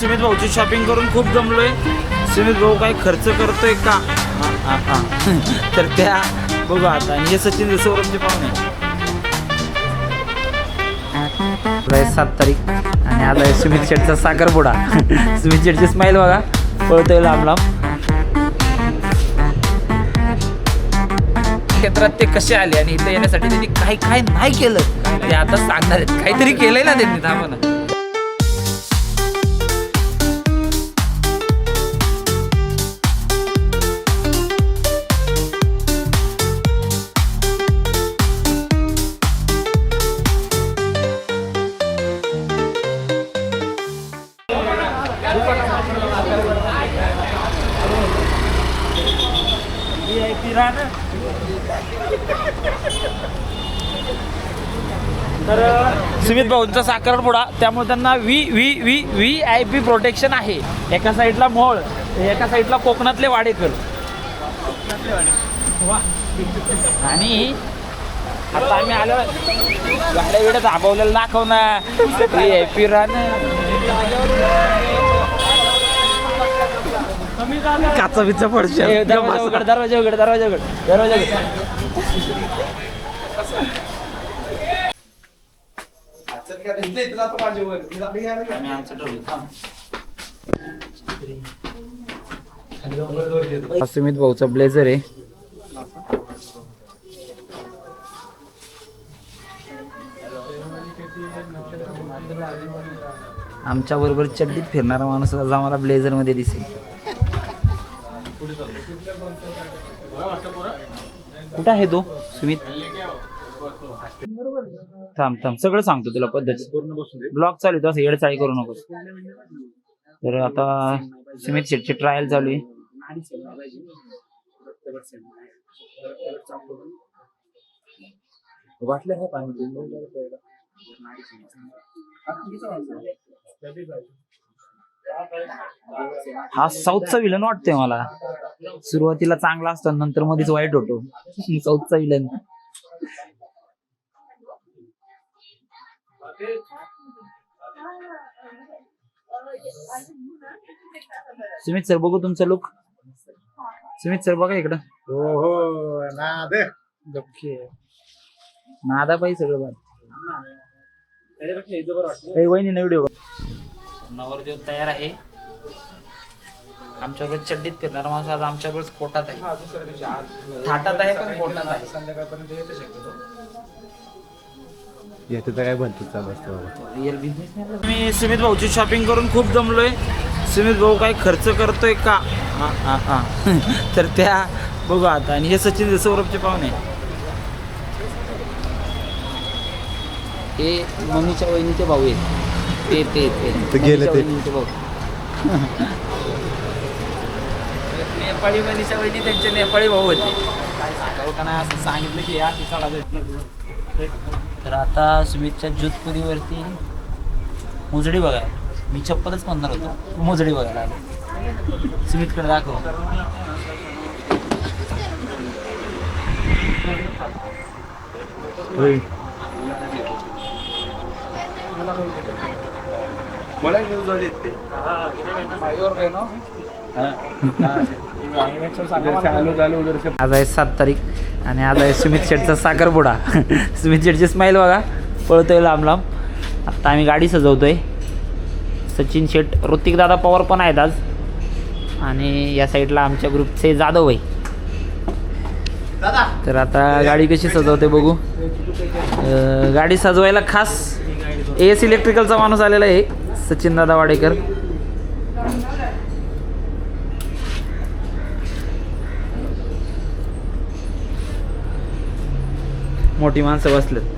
सुमित भाऊची शॉपिंग करून खूप जमलोय. सुमित भाऊ काय खर्च करतोय का? हा, हा, हा. तर त्या बघू आता. आणि हे सचिन सौरभचे पाहुणे सात तारीख. आणि आता आहे सुमित शेटचा साखरपुडा. सुमित शेटची स्माईल बघा. पळतोय लांब लांब. क्षेत्रात ते कसे आले? आणि इथे येण्यासाठी त्यांनी काय काय नाही केलं. ते आता सांगणार आहेत. काहीतरी केलंय ना त्यांनी. थांबा ना. तर सुमित भाऊंचा साखरपुडा त्यामुळे त्यांना V V V V I P protection आहे. एका साईडला मोळ एका साईडला कोकणातले वाडेकर. आणि आता आम्ही आलो. गाड्या वेळेत थांबवलेलं दाखव ना व्ही आय पी काचा बिचा पडશે दरवाजा उघड दरवाजा उघड दरवाजा उघड दरवाजा उघड. हा सुमित भाऊचा ब्लेझर आहे. आमच्या बरोबर चड्डीत फिरणारा माणूस आज आम्हाला ब्लेझरमध्ये दिसेल. कुठं आहे तो सुमित? थांब थांब सगळं सांगतो तुला पद्धत. ब्लॉग चालू तो तू असं येडचाळी करू नकोस. तर आता सुमित शेटची ट्रायल चालू आहे. हा साऊथचा विलन वाटतोय मला. सुरुवातीला चांगला असतो नंतर मध्येच वाईट होतो. साऊथचा विलन सुमित सर बघू तुमचा लुक सुमित सर बघा इकडं. हो हो नादा. पाहिजे सगळं बघ. काही वहिनी ना व्हिडिओ नवरदेव तयार आहे. आमच्याकडे चड्डीत फिरणारा माणूस आज आमच्याकडे पोटात आहे. थाटात आहे पण पोटात आहे. संध्याकाळपर्यंत येते तर काय बनतो चालू असतं बाबा. रिअल बिझनेस मी सुमित भाऊची शॉपिंग करून खूप जमलोय. सुमित भाऊ काय खर्च करतोय का? हा, हा, हा. तर त्या बघू आता. आणि हे सचिन सौरभचे पाहुणे. हे मम्मीच्या वहिनीचे भाऊ आहेत. ते ते ते. ते गेले ते. नेपाळी वहिनीच्या वहिनी त्यांचे नेपाळी भाऊ होते. काय सांगावं का नाही असं सांगितलं की या ठिकाणा तर आता सुमितच्या जोधपुरीवरती. मोजडी बघा मी चप्पलच म्हणणार होतो. मोजडी बघायला आलो. सुमितकडे दाखव. आज आहे सात तारीख आणि आज आहे सुमित शेटचा साखरपुडा. सुमित शेटची स्माईल बघा पळतोय लांब लांब. आत्ता आम्ही गाडी सजवतोय. सचिन शेट ऋतिक दादा पवार पण आहेत आज. आणि या साईडला आमच्या ग्रुपचे जाधव आहे. तर आता गाडी कशी सजवते बघू. गाडी सजवायला खास ए एस इलेक्ट्रिकलचा माणूस आलेला आहे. सचिन दादा वाडेकर. मोठी माणसं बसलेत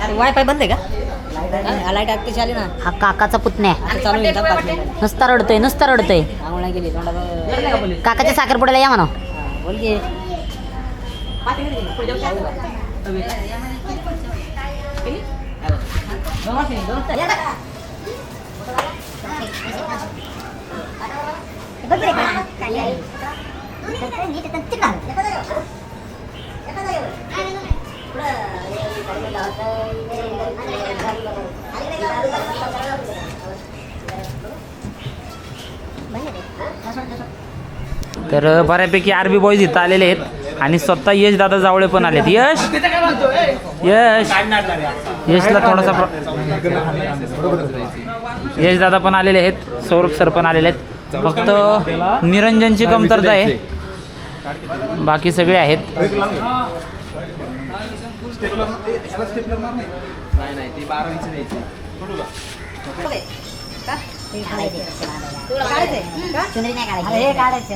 अरे वायफाय बंद आहे का? लाइट ना. हा काकाचा पुतण्या आता चालू पाच मिनिटं. नुसता रडतोय नुसता रडतोय. आंघोळ गेली काकाच्या साखरपुड्याला या म्हणा. हा, बोल की. का? तर बऱ्यापैकी आरबी बॉईज इथं आलेले आहेत. आणि स्वतः यश दादा जावळे पण आलेत. यश? यश? यशला थोडासा यश दादा पण आलेले आहेत. सौरभ सर पण आलेले आहेत. फक्त निरंजनची कमतरता आहे. बाकी सगळे आहेत. चुनरी नाही काढायची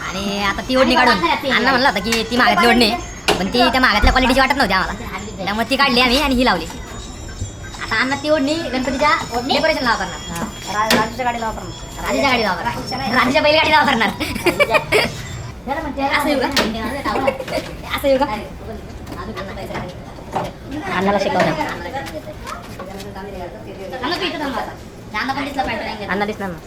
आणि आता ती ओढणी काढून अण्णा म्हणलं होतं की ती मागातली ओढणी पण ती त्या मागातल्या क्वालिटीची वाटत नव्हती आम्हाला त्यामुळे ती काढली आम्ही आणि ही लावली आता अण्णा ती ओढणी गणपतीच्या डेकोरेशन लावा करणार राजूच्या गाडी लावा करणार राजूच्या गाडी लावा करणार राजूच्या बैलगाडी लावा करणार असं येऊ का असं येऊ का अण्णाला शिकवणार अण्णा दिसणार ना.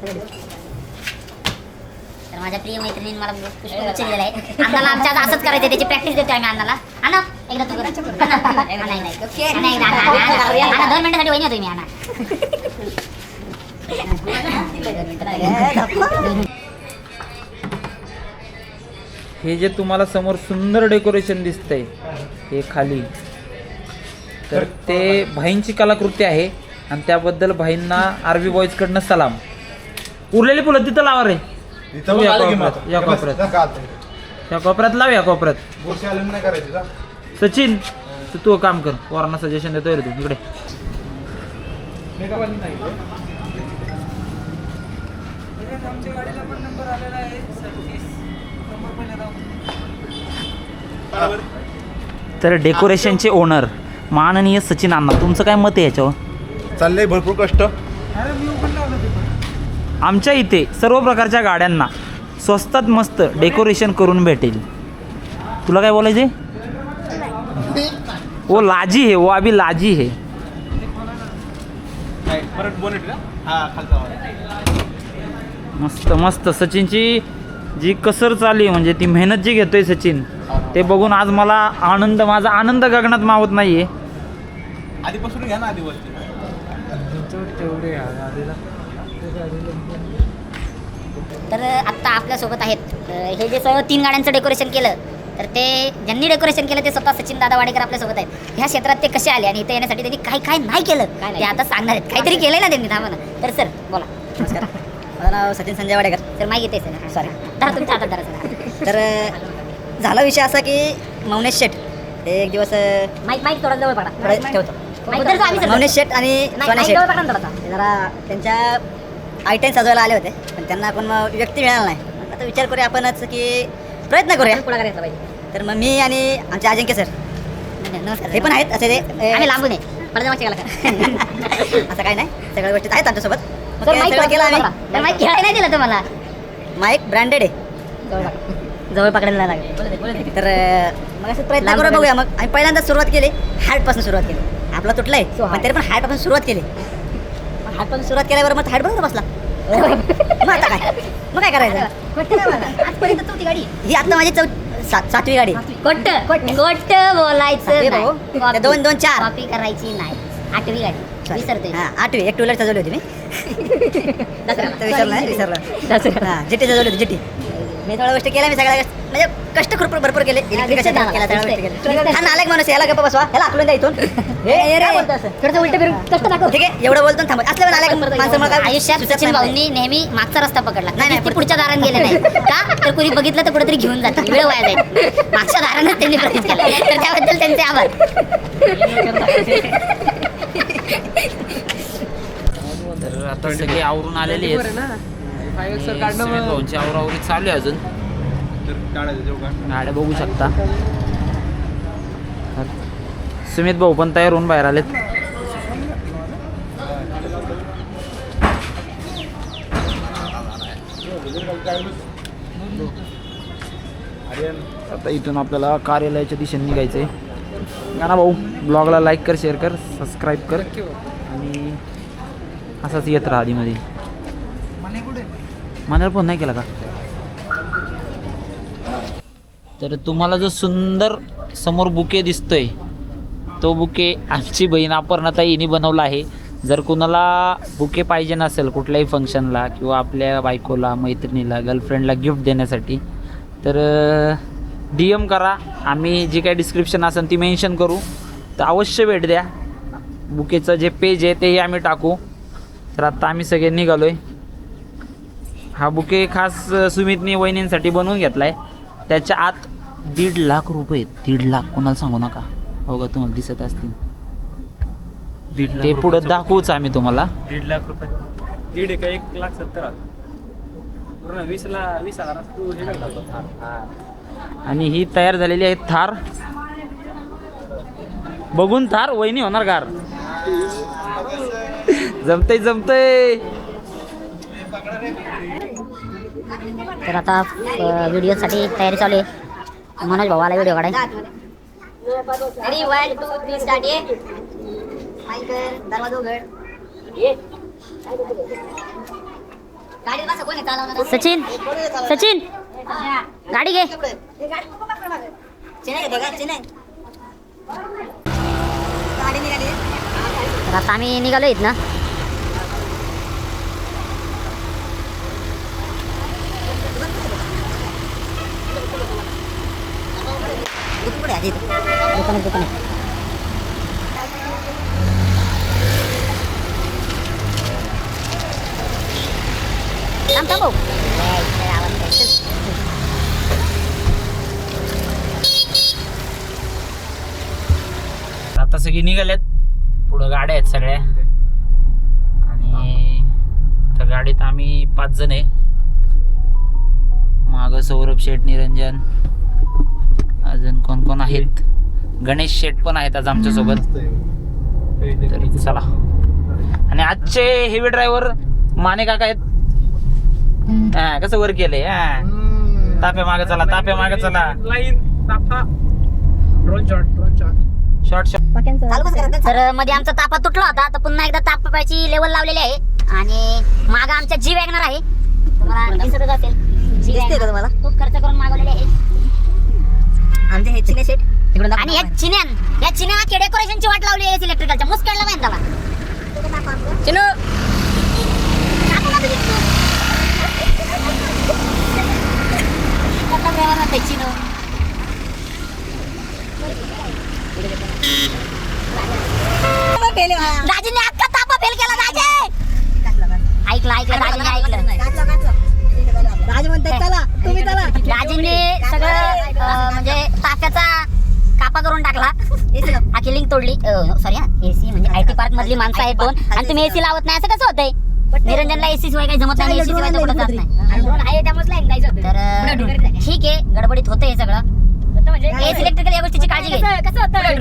तर माझ्या प्रिय मैत्रिणीने मला दिलेला आहे. अण्णाला आमच्या असंच करायचं त्याची प्रॅक्टिस देतो आम्ही अण्णाला. अण्णा एकदा तू नाही नाही. दोन मिनिटासाठी वहिनी अण्णा. हे जे तुम्हाला समोर सुंदर डेकोरेशन दिसतंय हे खाली. तर ते भाईंची कलाकृती आहे. आणि त्याबद्दल भाईंना आरबी बॉईजकडनं सलाम उरलेली फुलं तिथं लावा रे इथं या आलं की कोपऱ्यात. या बस, कोपऱ्यात. जा का आता. या कोपऱ्यात लाव या कोपऱ्यात बुरशी आलं नाही करायची जा. सचिन तू तू काम कर पोरांना सजेशन देतोय रे तू इकडे तर डेकोरेशनचे ओनर माननीय सचिन अण्णा तुमचं काय मत आहे याच्यावर चाललंय भरपूर कष्ट. आमच्या इथे सर्व प्रकारच्या गाड्यांना स्वस्तात मस्त डेकोरेशन करून भेटेल. तुला काय बोलायचे ओ लाजी है वो अभी लाजी है. मस्त मस्त. सचिनची जी कसर चालली आहे म्हणजे ती मेहनत जी घेतोय सचिन ते बघून आज मला आनंद माझा आनंद गगनात मावत नाहीये. आधीपासून घ्या ना तर आत्ता आपल्यासोबत आहेत. हे जे सगळं तीन गाड्यांचं डेकोरेशन केलं तर ते ज्यांनी डेकोरेशन केलं ते स्वतः सचिन दादा वाडेकर आपल्यासोबत आहेत. ह्या क्षेत्रात ते कसे आले आणि इथे येण्यासाठी त्यांनी काय काय नाही केलं? ते आता सांगणार आहेत. काहीतरी केलंय ना त्यांनी थांबा ना. तर सर बोला. नमस्कार. माझं नाव सचिन संजय वाडेकर. सर माहिती येते सर. Sorry. धरा तुमच्या हातात धरा सर. तर झाला विषय असा की मौनेश शेठ हे एक दिवस माईक माईक थोडा जवळ पडा. पुढे ठेवतो. मौनेश शेठ आणि नाही, सोन्या माईक शेठ जवळ पडा ना थोडासा ते जरा त्यांच्या आय टेन सजवायला आले होते पण त्यांना मग व्यक्ती मिळाला नाही. आता विचार करूया आपणच की प्रयत्न करूया. पुढा करायचा पाहिजे. तर मग मी आणि आमचे अजिंक्य सर. नमस्कार. हे पण आहेत असे ते आम्ही लांबून आहे. पडदा असं काही नाही. सगळ्या गोष्टी आहेत आमच्यासोबत. ते केलं आम्ही. माईक खेळायला नाही दिलं तुम्हाला. माईक ब्रँडेड आहे. जवळ पकडा. जवळ पकडायला लागेल. तर मग असं प्रयत्न करून. बघूया मग. आम्ही पहिल्यांदा सुरुवात केली. हार्टपासून सुरुवात केली. आपला तुटलाय. So. पण तरी पण हार्टपासून सुरुवात केली. मग हार्टपासून सुरुवात केल्यावर मग हार्ट बरोबर बसला. मग आता काय? मग काय करायचं? आजपर्यंत चौथी गाडी. ही आता माझी चौ सात सातवी गाडी. कोट कोट बोलायचं सातवी नाही. भाऊ. कॉपी- त्या दोन- दोन चार. कॉपी करायची नाही. आठवी गाडी. विसरते हा आठवी. एक टू व्हीलर सजवली होती मी. विसरला विसरला. हा जिटी सजवली होती जिटी मी थोड्या गोष्टी केल्या मी सगळ्या गोष्टी- म्हणजे कष्ट खूप भरपूर केले. सगळ्या गोष्टी. केल्या. हा नालायक माणूस आहे, याला गप्पा बसवा. याला आकलून द्या इथून. हे थोडंसं उलट फिरून कष्ट दाखव. ठीक आहे एवढं बोलतो ना थांबा. असल्या नालायक माणसामुळे काय आयुष्यात सुचत सचिन नाही. भाऊंनी नेहमी मागचा रस्ता पकडला. नाही, नाही पुढ- पुढच्या दारात गेले नाही. का? तर कुणी बघितलं तर कुठेतरी घेऊन जातात वेळ वाया जाईल. मागच्या दारानच त्यांनी प्रवेश केला. तर त्याबद्दल त्यांचे आभार. तर आता सगळे आवरून आलेले आहेत. आवरावरी चालू आहे अजून. गाड्या बघू शकता. सुमित भाऊ पण तयार होऊन बाहेर आलेत. आता इथून आपल्याला कार्यालयाच्या दिशेने निघायचंय. गाणा भाऊ ब्लॉगला लाईक कर शेअर कर सबस्क्राईब कर. आणि असाच येत राहा आधीमध्ये. मनाला फोन नाही केला का? तर तुम्हाला जो सुंदर समोर बुके दिसतोय तो बुके आमची बहीण अपर्णाताई हिने बनवला आहे. जर कुणाला बुके पाहिजे नसेल कुठल्याही फंक्शनला किंवा आपल्या बायकोला मैत्रिणीला गर्लफ्रेंडला गिफ्ट देण्यासाठी तर डी एम करा. आम्ही जी काही डिस्क्रिप्शन असेल ती मेन्शन करू. तर अवश्य भेट द्या. बुकेचं जे पेज आहे तेही आम्ही टाकू. तर आत्ता आम्ही सगळे निघालो आहे हा बुके खास सुमितनी वहिनींसाठी बनवून घेतला आहे त्याच्या आत दीड लाख रुपये. दीड लाख कोणाला सांगू नका. हो का तुम्हाला दिसत असतील. ते पुढं दाखवूच आम्ही तुम्हाला. दीड लाख रुपये. दीड एका एक लाख सत्तर आणि ही तयार झालेली आहे थार. बघून थार वहिनी होणार गार. जमतय जमतय. तर आता व्हिडिओसाठी तयारी चालू आहे. मनोज भाऊ आला व्हिडिओ काढाय सचिन सचिन गाडी घे. आता आम्ही निघालो इथं ना पुढे आधी दुकानात दुकानात थांब थांब आता सगळी निघाल्यात. पुढं गाड्या आहेत सगळ्या. आणि त्या गाडीत आम्ही पाच जण आहे. माग सौरभ शेठ निरंजन. अजून कोण कोण आहेत? गणेश शेठ पण आहेत आज आमच्यासोबत तरी चला. आणि आजचे हेवी ड्रायव्हर माने काका आहेत. हा कसं वर केलंय? हा. ताप्या मागे चला ताप्या मागे चला. शॉट शॉट शॉर्ट शॉर्ट तर मध्ये आमचा तापा तुटला होता. तर पुन्हा एकदा तापायची लेवल लावलेली आहे. आणि माग आमच्या जी वॅगनर आहे. तुम्हाला दिसतच असेल. G Wagner. तुम्हाला? खूप खर्च करून मागवलेली आहे. आमचे हे चिने सेट दाखव. आणि या चिन्यान या चिन्याला डेकोरेशनची वाट लावली आहे इलेक्ट्रिकलच्या मुस्कडला माहिती त्याला चिनू. का चिनू. दाजीने अख्खा तापा फेल केला दाजी ऐकलं ऐकलं दाजीने ऐकलं. राज म्हणतात चला तुम्ही चला. दाजींनी सगळं अं, म्हणजे ताफ्याचा कापा करून टाकला. आखी लिंक तोडली. सॉरी एसी म्हणजे आय टी पार्क मधली माणसं आहेत दोन. आणि तुम्ही एसी लावत नाही असं कसं होतंय? निरंजनला एसी शिवाय काही जमत नाही एसी शिवाय तो कुठं जात नाही. तर अं, ठीक आहे गडबडीत होतं हे सगळं. एसी इलेक्ट्रिकल या गोष्टीची काळजी घे. कसं होतं? नाही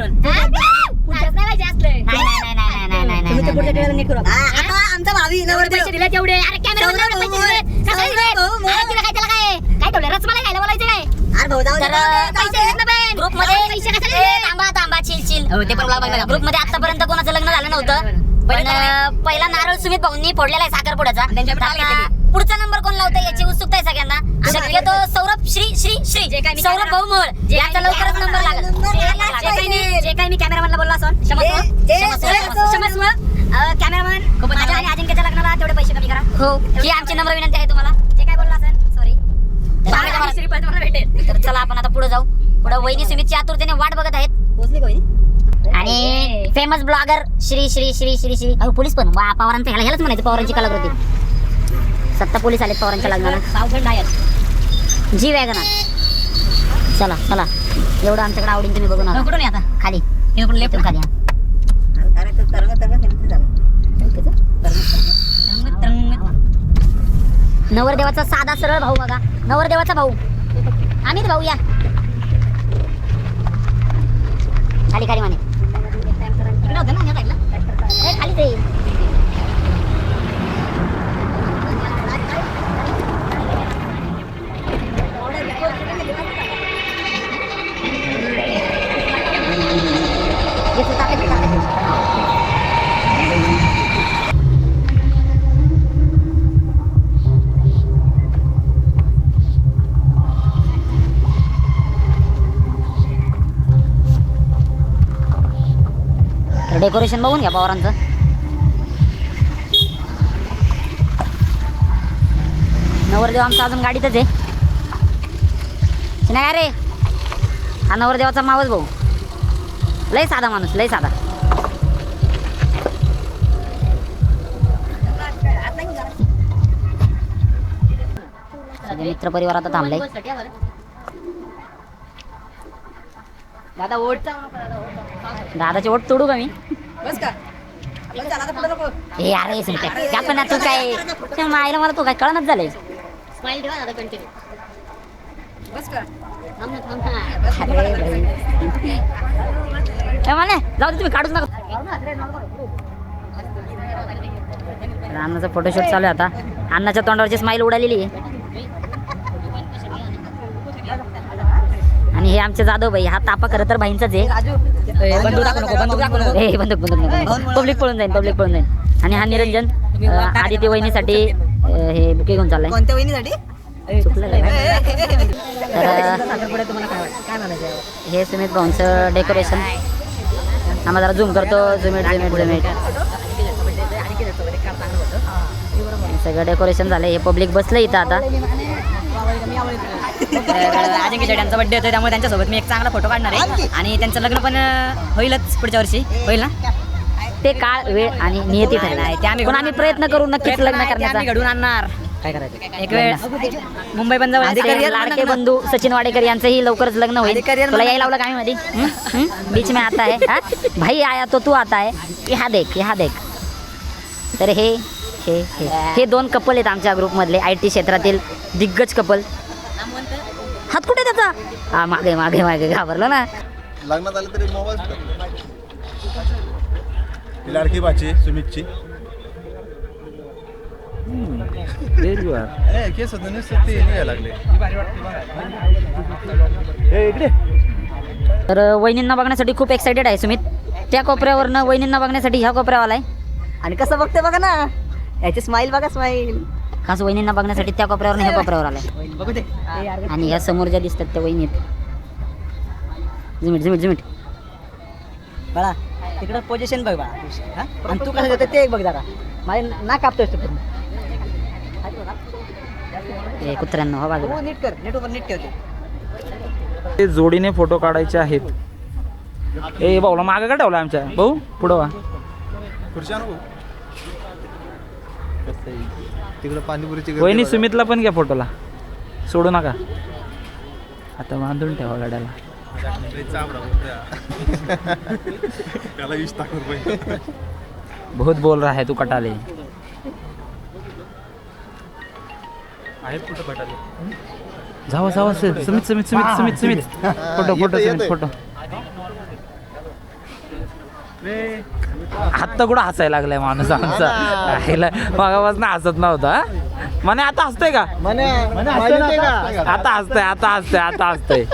नाही नाही नाही नाही तुम्ही ते नाही पुढच्या नाही टेबलला नीट करू. हा, आता आमचा भावी नवरदेव. दिले तेवढे अरे कॅमेरा सौरभ भाऊ, सौरभ भाऊ, मग. काय त्याला काय? काय ठेवलं रसमलाई खायला बोलायचं काय? अरे भाऊ, जाऊ दे, तर जाऊ दे, जाऊ पैसे दे. ग्रुपमध्ये ए, थांबा थांबा चिल चिल ग्रुपमध्ये आतापर्यंत कोणाचं लग्न झालं नव्हतं. पण अं, पहिला नारळ सुमित भाऊंनी फोडलेला आहे साखरपुड्याचा. त्यांच्या तर आता पुढचा नंबर कोण लावतोय याची उत्सुकता आहे सगळ्यांना? शक्यतो सौरभ श्री श्री श्री सौरभ भाऊ याचा लवकरच नंबर लागेल. जे काही मी पाहिजे. जे काही मी कॅमेरामॅनला बोललो असं जे- जे क्षमस्व कॅमेरामॅन माझ्या आणि अजिंक्यच्या लग्नाला तेवढे पैसे कमी करा. हो. ही आमची नम्र विनंती आहे तुम्हाला. जे काय बोलला असेल सॉरी तर चला आपण आता पुढे जाऊ. पुढे वहिनी सुमितची आतुरतेने वाट बघत आहेत. आणि फेमस ब्लॉगर श्री श्री श्री श्री श्री अहो पोलीस पण. वा पवारांचं ह्याला ह्यालाच म्हणायचं पवारांची कलाकृती. सत्ता पोलीस आलेत पवारांच्या लग्नाला. जी वॅगन चला चला. एवढं आमच्याकडे आवडीन तुम्ही बघून कुठून आता. खाली. लेफ्ट खाली. नवरदेवाचा साधा सरळ भाऊ बघा. नवरदेवाचा भाऊ. आम्हीच भाऊ या. खाली खाली माने. खाली डेकोरेशन बघून घ्या पवारांचं. नवरदेव आमचा अजून गाडीतच आहे. नाही अरे हा नवरदेवाचा मावच भाऊ. लय साधा माणूस लय साधा. मित्र परिवार आता थांबले. दादा ओढ दादाचे ओट तोडू का मी? बस का? हे अरे सुनते त्या पण ना तू काय मायला मला तू काय कळणच झालंय. बस का? अरे भाई. ए, माने जाऊ दे तुम्ही काढूच नका अण्णाचा फोटोशूट चालू आहे आता अण्णाच्या तोंडावरची स्माईल उडालेली आहे आणि हे आमचे जाधव भाई हा तापा खरं तर भाईंचाच आहे बंदूक दाखवू नको बंदूक दाखवू नको हे बंदूक बंदूक नको पब्लिक पळून जाईल पब्लिक पळून जाईल आणि हा निरंजन आदित्य वहिनीसाठी हे बुके घेऊन चाललाय कोणत्या वहिनीसाठी तर हे सुमित भाऊंचं डेकोरेशन आम्हाला जरा झूम करतो. झुमिट झुमिट झुमिट सगळं डेकोरेशन झालं हे पब्लिक बसलं इथं आता. अजिंक्य शेट यांचा बड्डे होतो त्यामुळे त्यांच्यासोबत मी एक चांगला फोटो काढणार आहे. आणि त्यांचं लग्न पण होईलच पुढच्या वर्षी. होईल ना? ते काळ वेळ आणि नियती ठरणार ते आम्ही पण आम्ही प्रयत्न करू नक्कीच लग्न करण्याचा. घडून आणणार. काय करायचं? एक वेळ. मुंबई आमचे लाडके बंधू सचिन वाडेकर यांचंही लवकरच लग्न होईल. तुला यायला लावलं काय मध्ये हं? हं? बीच में आता है हा? भाई आया तो तू आता है यहाँ देख यहाँ देख. तर हे हे हे. हे दोन कपल आहेत आमच्या ग्रुपमधले आय टी क्षेत्रातील दिग्गज कपल हात कुठे त्याचा? हा मागे मागे मागे. घाबरलो ना. लग्नात आलं तरी मोबाईल ही लाडकी बाची सुमितची. ए, केस होतं नुसतं ते निघायला लागले. ए, इकडे. तर वहिनींना बघण्यासाठी खूप एक्सायटेड आहे सुमित. त्या कोपऱ्यावरनं वहिनींना बघण्यासाठी ह्या कोपऱ्यावाला आहे. आणि कसं बघते बघा ना. याची स्माईल बघा स्माईल खास वहिनींना बघण्यासाठी त्या कोपऱ्यावरनं ह्या कोपऱ्यावर आलाय आणि ह्या समोर ज्या दिसतात त्या वहिनी आहेत झुमिट झुमिट झुमिट. बाळा तिकडं पोझिशन बघ बाळा. हा? आणि तू कसं ते एक बघ जरा. माझे ना कापतोय तू. हे कुत्र्यांना बाजूला. नीट कर नीट उभं नीट ठेवते. ते जोडीने फोटो काढायचे आहेत. ए भाऊला मागं का ठेवला आमच्या? भाऊ पुढं वा. खुर्ची आणू तिकडे पाणीपुरीची वहिनी. सुमितला पण घ्या फोटोला. सोडू नका. आता बांधून ठेवा गाड्याला. बहुत बोल रहा है तू कटाले. आहेत कुठं कटाले जावा जावा sir Sumit Sumit Sumit Sumit Sumit. Photo photo Sumit. Photo. हात तर कुठं हसायला लागलाय माणूस आमचा. राहिला मागापासून हसत नव्हता म्हणे आता हसतोय का? आता हसतंय आता हसतंय आता हसतंय.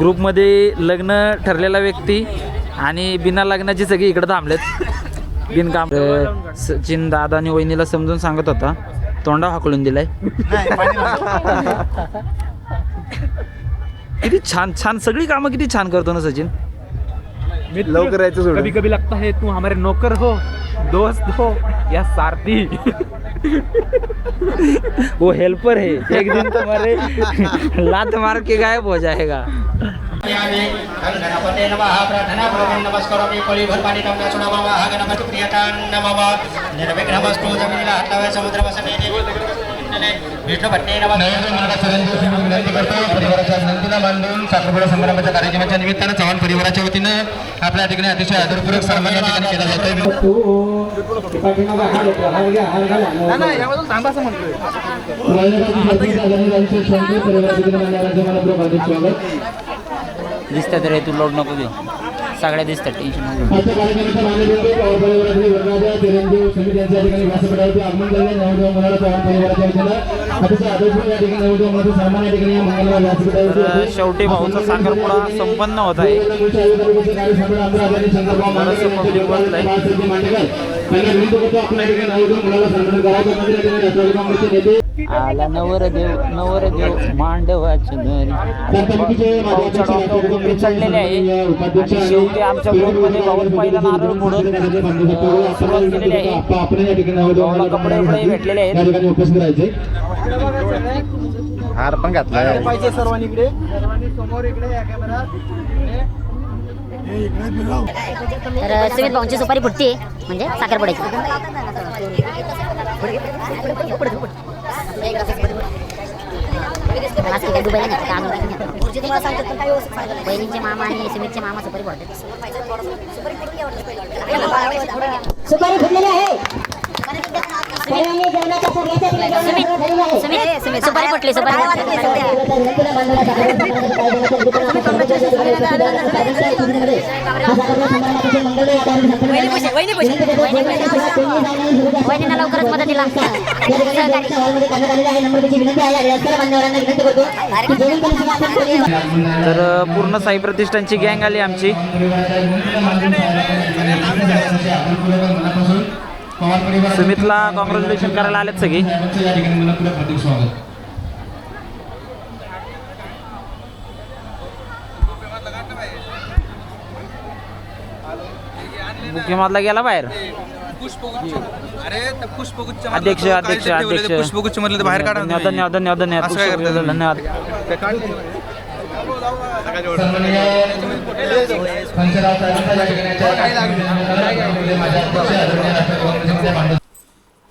ग्रुपमध्ये लग्न ठरलेला व्यक्ती आणि बिना लग्नाची सगळी इकडे थांबलेत. बिनकाम सचिन दादा आणि वहिनीला समजून सांगत होता. तोंडा हाकलून दिलाय. किती छान छान. सगळी कामं किती छान करतो ना सचिन? लवकर यायचं. कभी कभी लगता है तू हमारे नौकर हो दोस्त हो या सारथी. वो हेल्पर है। एक दिन तुम्हारे लात मार के गायब हो जाएगा। नमस्कार। नमः विनंती करतो. परिवाराच्या विनंतीला मांडून साखरपुडा समारंभाच्या कार्यक्रमाच्या निमित्तानं चव्हाण परिवाराच्या वतीनं आपल्या ठिकाणी अतिशय आदरपूर्वक सन्मान या ठिकाणी केला म्हणतोय. दिसतात रे तू लोड नको देऊ सगळ्या दिसतात टेन्शन. शेवटी भाऊचा साखरपुडा संपन्न होत आहे बसलंय. आला नवरदेव नवरदेव मांडवाची घरी भाऊच्या डोक्यावर डोके चढलेले आहे. आणि शेवटी आमच्या ग्रुपमध्ये भाऊ पहिला नारळ फोडून अं, सुरुवात केलेली आहे. कपडे वपडे भेटलेले आहेत. या ठिकाणी उपस्थित राहायचे. हार पण घातला पाहिजे सर्वांनी इकडे. सर्वांनी समोर इकडे या कॅमेरा तर सुमित भाऊंची सुपारी फुटते म्हणजे साखर पडायची बहिणींचे मामा आणि सुमितचे मामा सुपारी सुपारी फुटलेली आहे. सुपारी फुटली सुपारी वहिनींना लवकरच मदतीला तर पूर्ण साई प्रतिष्ठानची गँग आली आमची. सुमितला कॉंग्रॅच्युलेशन करायला आलेत सगळी या ठिकाणी मनपूर्वक हार्दिक स्वागत मुख्यमंत्रीला गेला बाहेर अध्यक्ष अध्यक्ष अध्यक्ष पुष्पगुच्छ मधले बाहेर काढा धन्यवाद धन्यवाद धन्यवाद धन्यवाद धन्यवाद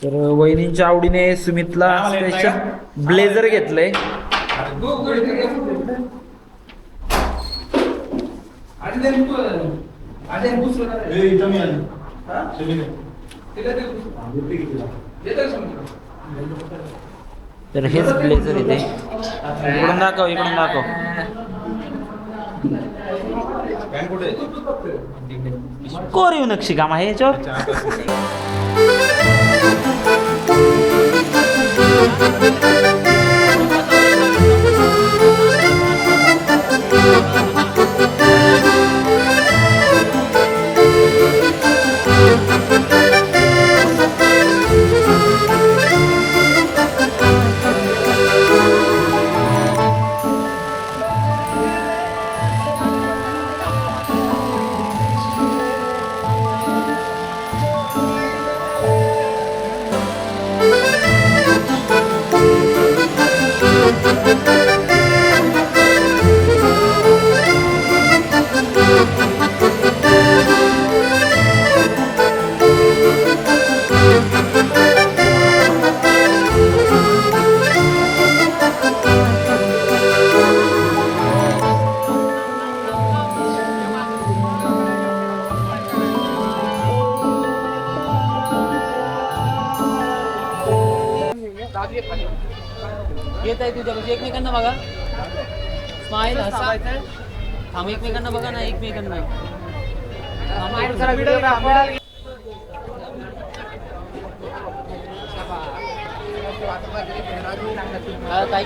तर वहिनींच्या आवडीने सुमितला स्पेशल ब्लेझर घेतलंय. तर हेच ब्लेझर इथे इकडून दाखव इकडून दाखव. कोरीव नक्षीकाम आहे याच्यावर?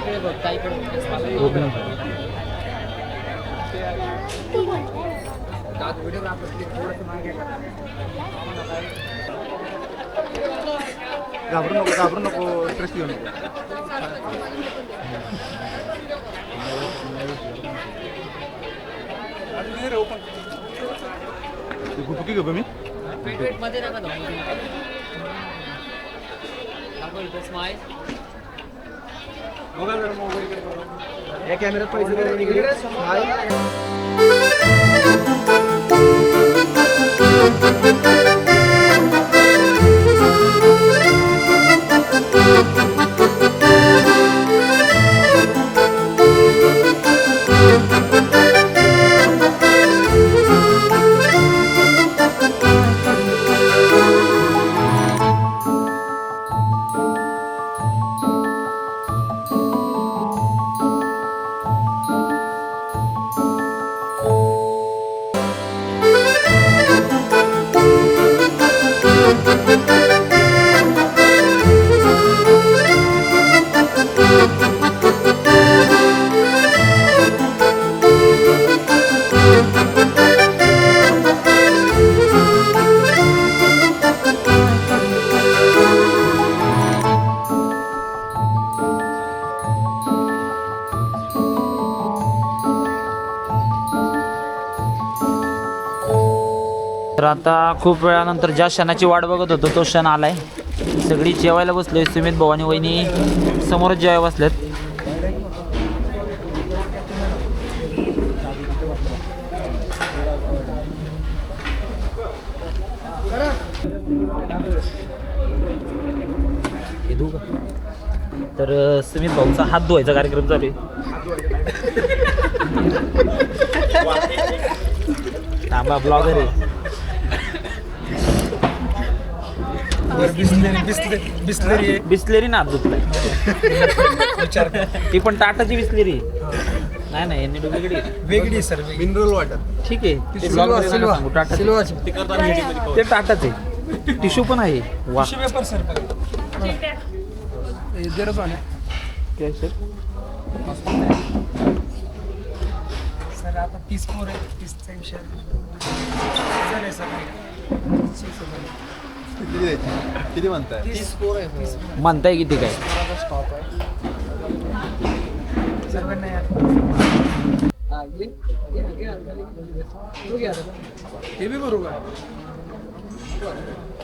हा ताईकडे बघ ताईकडे घाबरू नको घाबरू नको स्ट्रेस घेऊ नको. गुटुकी घेऊ मी? मध्ये नका या कॅमेऱ्यात पैसे तर आता खूप वेळानंतर ज्या क्षणाची वाट बघत होतो तो क्षण आला आहे सगळी जेवायला बसलोय सुमित भाऊ आणि वहिनी समोरच जेवायला बसलेत. तर सुमित भाऊचा हात धुवायचा कार्यक्रम चालू आहे. थांबा ब्लॉगर आहे. बिस्लरी बिस्लेरी ना धुतलाय ती पण टाटाची बिस्लेरी. आहे. नाही नाही यांनी डुप्लिकेट घेतली. वेगळी सर मिनरल वॉटर ठीक आहे. सांगू, टाटाचं. ते टाटाच. आहे टिश्यू पण आहे. वा. पेपर सर जरा पाणी. सर. आता तीस पोर आहे तीसचा विषय. झाले सर. किती म्हणताय? तीस पोर आहे तीस म्हणताय किती काय? स्टॉप आहे. सर्वांना यार हे बी बरोबर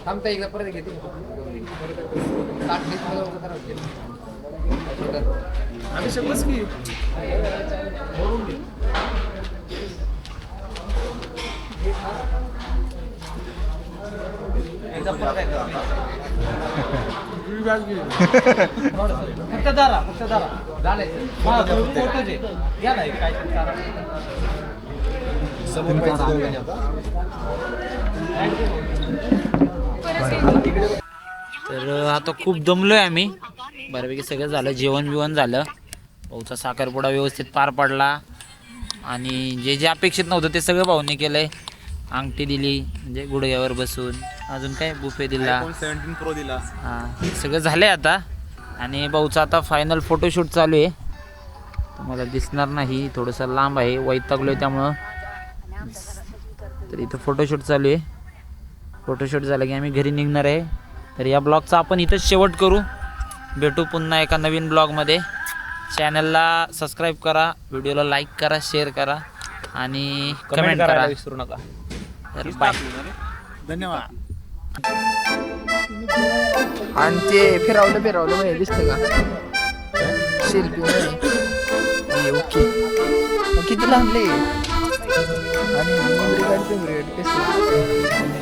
थांबता एकदा परत घेते आम्ही शकलोच की. फक्त दारा फक्त दारा तर आता खूप दमलोय आम्ही. बऱ्यापैकी सगळं झालं जेवण बिवण झालं. भाऊचा साखरपुडा व्यवस्थित पार पडला. आणि जे जे अपेक्षित नव्हतं ते सगळं भाऊने केलंय. अंगठी दिली म्हणजे गुडघ्यावर बसून. अजून काय बुफे दिला? सेव्हन्टीन प्रो दिला. हां सगळं झालंय आता. आणि भाऊचा आता फायनल फोटोशूट चालू आहे. तुम्हाला दिसणार नाही थोडंसं लांब आहे वैतागलो आहे त्यामुळं. तर इथं फोटोशूट चालू आहे. फोटोशूट झालं की आम्ही घरी निघणार आहे. तर या ब्लॉगचा आपण इथंच शेवट करू. भेटू पुन्हा एका नवीन ब्लॉगमध्ये चॅनलला सबस्क्राईब करा व्हिडिओला लाईक करा शेअर करा आणि कमेंट करा. विसरू नका. तर बाय धन्यवाद. आणि ते फिरावलं फिरावलं म्हणजे दिसतं का? शिल्पी ओके. किती लांबले?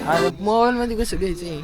आणि मोबाईल मध्ये कसं घ्यायचं?